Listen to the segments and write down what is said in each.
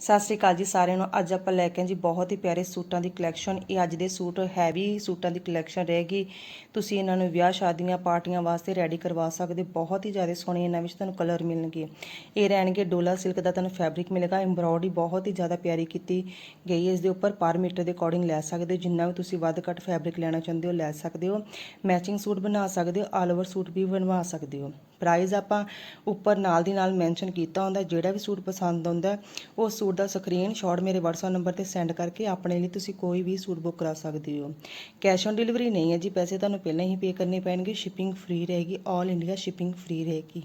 ਸਤਿ ਸ਼੍ਰੀ ਅਕਾਲ ਜੀ ਸਾਰਿਆਂ ਨੂੰ। ਅੱਜ ਆਪਾਂ ਲੈ ਕੇ ਆਏ ਜੀ ਬਹੁਤ ਹੀ ਪਿਆਰੇ ਸੂਟਾਂ ਦੀ ਕਲੈਕਸ਼ਨ ਇਹ ਅੱਜ ਦੇ ਸੂਟ ਹੈਵੀ ਸੂਟਾਂ ਦੀ ਕਲੈਕਸ਼ਨ ਰਹੇਗੀ ਤੁਸੀਂ ਇਹਨਾਂ ਨੂੰ ਵਿਆਹ ਸ਼ਾਦੀਆਂ, ਪਾਰਟੀਆਂ ਵਾਸਤੇ ਰੈਡੀ ਕਰਵਾ ਸਕਦੇ। ਹੋ। ਬਹੁਤ ਹੀ ਜ਼ਿਆਦਾ ਸੋਹਣੇ ਇਹਨਾਂ ਵਿੱਚ ਤੁਹਾਨੂੰ ਕਲਰ ਮਿਲਣਗੇ। ਇਹ ਰਹਿਣਗੇ ਡੋਲਾ ਸਿਲਕ ਦਾ ਤੁਹਾਨੂੰ ਫੈਬਰਿਕ ਮਿਲੇਗਾ। ਐਮਬ੍ਰੋਇਡਰੀ ਬਹੁਤ ਹੀ ਜ਼ਿਆਦਾ ਪਿਆਰੀ ਕੀਤੀ ਗਈ ਹੈ। ਇਸ ਦੇ ਉੱਪਰ ਪਰ ਮੀਟਰ ਦੇ ਅਕੋਰਡਿੰਗ ਲੈ ਸਕਦੇ ਹੋ। ਜਿੰਨਾ ਵੀ ਤੁਸੀਂ ਵੱਧ ਘੱਟ ਫੈਬਰਿਕ ਲੈਣਾ ਚਾਹੁੰਦੇ ਹੋ, ਲੈ ਸਕਦੇ ਹੋ। ਮੈਚਿੰਗ ਸੂਟ ਬਣਾ ਸਕਦੇ ਹੋ। ਆਲ ਓਵਰ ਸੂਟ ਵੀ ਬਣਵਾ ਸਕਦੇ ਹੋ। ਪ੍ਰਾਈਜ਼ ਆਪਾਂ ਉੱਪਰ ਨਾਲ ਦੀ ਨਾਲ ਮੈਂਸ਼ਨ ਕੀਤਾ ਹੁੰਦਾ ਜਿਹੜਾ ਵੀ ਸੂਟ ਪਸੰਦ ਆਉਂਦਾ ਹੈ, ਉਸ ਸੂਟ ਦਾ ਸਕਰੀਨਸ਼ਾਟ ਮੇਰੇ WhatsApp ਨੰਬਰ ਤੇ ਸੈਂਡ ਕਰਕੇ ਆਪਣੇ ਲਈ ਤੁਸੀਂ ਕੋਈ ਵੀ ਸੂਟ ਬੁੱਕ ਕਰਾ ਸਕਦੇ ਹੋ। ਕੈਸ਼ ਔਨ ਡਿਲੀਵਰੀ ਨਹੀਂ ਹੈ ਜੀ ਪੈਸੇ ਤੁਹਾਨੂੰ ਪਹਿਲਾਂ ਹੀ ਪੇ ਕਰਨੇ ਪੈਣਗੇ ਸ਼ਿਪਿੰਗ ਫ੍ਰੀ ਰਹੇਗੀ 올 ਇੰਡੀਆ ਸ਼ਿਪਿੰਗ ਫ੍ਰੀ ਰਹੇਗੀ।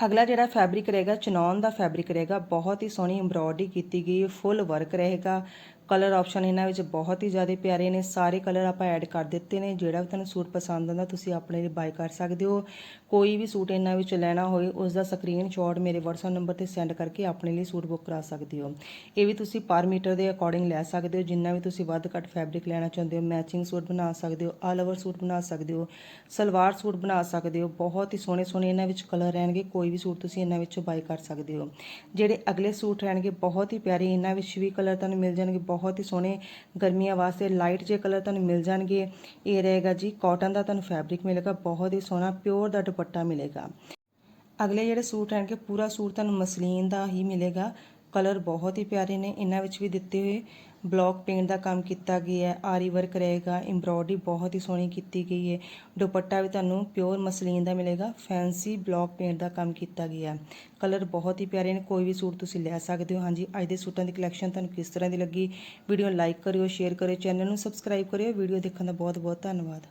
ਅਗਲਾ ਜਿਹੜਾ ਫੈਬਰਿਕ ਰਹੇਗਾ ਚਨੌਨ ਦਾ ਫੈਬਰਿਕ ਰਹੇਗਾ ਬਹੁਤ ਹੀ ਸੋਹਣੀ ਐਮਬ੍ਰੋਇਡਰੀ ਕੀਤੀ ਗਈ ਫੁੱਲ ਵਰਕ ਰਹੇਗਾ ਕਲਰ ਆਪਸ਼ਨ ਇਹਨਾਂ ਵਿੱਚ ਬਹੁਤ ਹੀ ਜ਼ਿਆਦਾ ਪਿਆਰੇ ਨੇ। ਸਾਰੇ ਕਲਰ ਆਪਾਂ ਐਡ ਕਰ ਦਿੱਤੇ ਨੇ। ਜਿਹੜਾ ਵੀ ਤੁਹਾਨੂੰ ਸੂਟ ਪਸੰਦ ਆਉਂਦਾ, ਤੁਸੀਂ ਆਪਣੇ ਲਈ ਬਾਈ ਕਰ ਸਕਦੇ ਹੋ। ਕੋਈ ਵੀ ਸੂਟ ਇਹਨਾਂ ਵਿੱਚ ਲੈਣਾ ਹੋਏ ਉਸ ਦਾ ਸਕਰੀਨਸ਼ਾਟ ਮੇਰੇ WhatsApp ਨੰਬਰ ਤੇ ਸੈਂਡ ਕਰਕੇ ਆਪਣੇ ਲਈ ਸੂਟ ਬੁੱਕ ਕਰਾ ਸਕਦੇ ਹੋ। ਇਹ ਵੀ ਤੁਸੀਂ ਪਰ ਮੀਟਰ ਦੇ ਅਕੋਰਡਿੰਗ ਲੈ ਸਕਦੇ ਹੋ। ਜਿੰਨਾ ਵੀ ਤੁਸੀਂ ਵੱਧ ਘੱਟ ਫੈਬਰਿਕ ਲੈਣਾ ਚਾਹੁੰਦੇ ਹੋ ਮੈਚਿੰਗ ਸੂਟ ਬਣਾ ਸਕਦੇ ਹੋ ਆਲ ਓਵਰ ਸੂਟ ਬਣਾ ਸਕਦੇ ਹੋ, ਸਲਵਾਰ ਸੂਟ ਬਣਾ ਸਕਦੇ ਹੋ। ਬਹੁਤ ਹੀ ਸੋਹਣੇ ਸੋਹਣੇ ਇਹਨਾਂ ਵਿੱਚ ਕਲਰ ਰਹਿਣਗੇ। ਕੋਈ ਵੀ ਸੂਟ ਤੁਸੀਂ ਇਹਨਾਂ ਵਿੱਚੋਂ ਬਾਈ ਕਰ ਸਕਦੇ ਹੋ। ਜਿਹੜੇ ਅਗਲੇ ਸੂਟ ਰਹਿਣਗੇ, ਬਹੁਤ ਹੀ ਪਿਆਰੇ ਇਹਨਾਂ ਵਿੱਚ ਵੀ ਕਲਰ ਤੁਹਾਨੂੰ ਮਿਲ ਜਾਣਗੇ। ਬਹੁਤ ਹੀ ਸੋਹਣੇ ਗਰਮੀਆਂ ਵਾਸਤੇ ਲਾਈਟ ਜਿਹੇ ਕਲਰ ਤੁਹਾਨੂੰ ਮਿਲ ਜਾਣਗੇ। ਇਹ ਰਹੇਗਾ ਜੀ ਕਾਟਨ ਦਾ ਤੁਹਾਨੂੰ ਫੈਬਰਿਕ ਮਿਲੇਗਾ, ਬਹੁਤ ਹੀ ਸੋਹਣਾ ਪਿਓਰ ਦਾ ਦੁਪੱਟਾ ਮਿਲੇਗਾ। ਅਗਲੇ ਜਿਹੜੇ ਸੂਟ ਰਹਿਣਗੇ ਪੂਰਾ ਸੂਟ ਤੁਹਾਨੂੰ ਮਸਲੀਨ ਦਾ ਹੀ ਮਿਲੇਗਾ। ਕਲਰ ਬਹੁਤ ਹੀ ਪਿਆਰੇ ਨੇ। ਇਹਨਾਂ ਵਿੱਚ ਵੀ ਦਿੱਤੇ ਹੋਏ ਬਲੌਕ ਪੇਂਟ ਦਾ ਕੰਮ ਕੀਤਾ ਗਿਆ ਹੈ। ਆਰੀ ਵਰਕ ਰਹੇਗਾ। ਐਮਬ੍ਰੋਇਡਰੀ ਬਹੁਤ ਹੀ ਸੋਹਣੀ ਕੀਤੀ ਗਈ ਹੈ। ਦੁਪੱਟਾ ਵੀ ਤੁਹਾਨੂੰ ਪਿਓਰ ਮਸਲੀਨ ਦਾ ਮਿਲੇਗਾ। ਫੈਂਸੀ ਬਲੌਕ ਪੇਂਟ ਦਾ ਕੰਮ ਕੀਤਾ ਗਿਆ ਕਲਰ ਬਹੁਤ ਹੀ ਪਿਆਰੇ ਨੇ। ਕੋਈ ਵੀ ਸੂਟ ਤੁਸੀਂ ਲੈ ਸਕਦੇ ਹੋ। ਹਾਂਜੀ, ਅੱਜ ਦੇ ਸੂਟਾਂ ਦੀ ਕਲੈਕਸ਼ਨ ਤੁਹਾਨੂੰ ਕਿਸ ਤਰ੍ਹਾਂ ਦੀ ਲੱਗੀ? ਵੀਡੀਓ ਲਾਈਕ ਕਰਿਓ ਸ਼ੇਅਰ ਕਰਿਓ ਚੈਨਲ ਨੂੰ ਸਬਸਕ੍ਰਾਈਬ ਕਰਿਓ। ਵੀਡੀਓ ਦੇਖਣ ਦਾ ਬਹੁਤ ਬਹੁਤ ਧੰਨਵਾਦ।